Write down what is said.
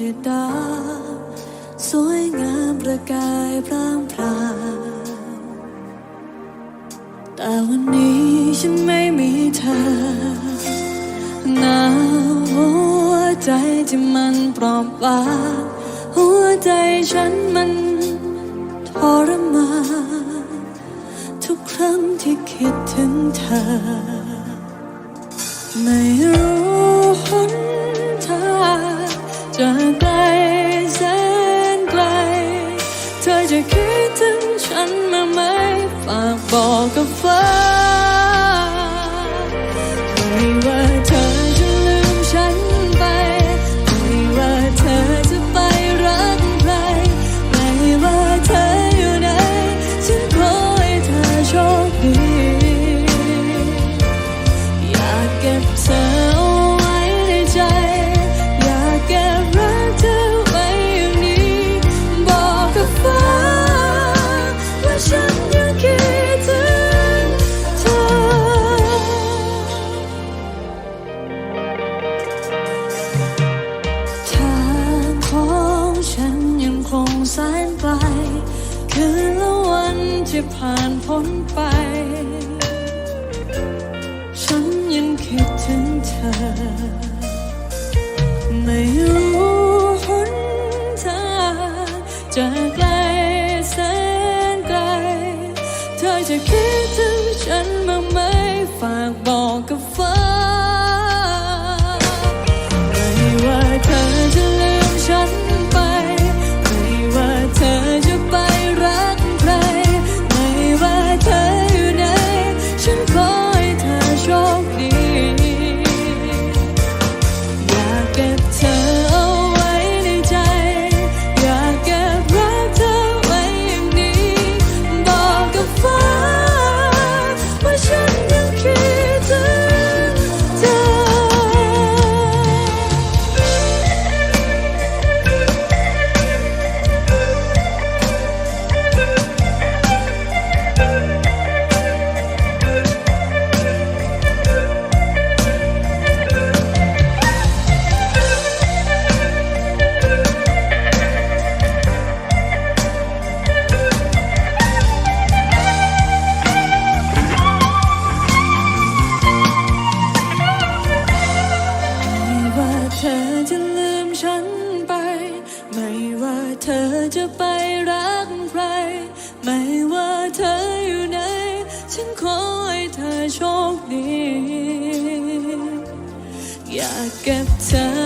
ธิดา สวยงามประกายพรางพรางแต่วันนี้ฉันไม่มีเธอหนาหัวใจที่มันปลอบปาหัวใจฉันมันทรมานทุกครั้งที่คิดถึงเธอ ไม่รู้หนางจะไกลแสนไกล เธอจะคิดถึงฉันมาไหมฝากบอกกับฟ้าไม่ว่าเธอจะลืมฉันไปไม่ว่าเธอจะไปรักใครไม่ว่าเธออยู่ไหนฉันขอให้เธอโชคดีอยากเก็บเธอ ที่ผ่านพ้นไป ฉันยังคิดถึงเธอ ไม่รู้หนทางจะไกลแสนไกล เธอจะคิดถึงฉันบ้างไหมฝากบอกกับฟ้า เธอจะไปรักใคร ไม่ว่าเธออยู่ไหน ฉันขอให้เธอโชคดี อยากเก็บเธอเอาไว้ในใจอยากเก็บรักเธอ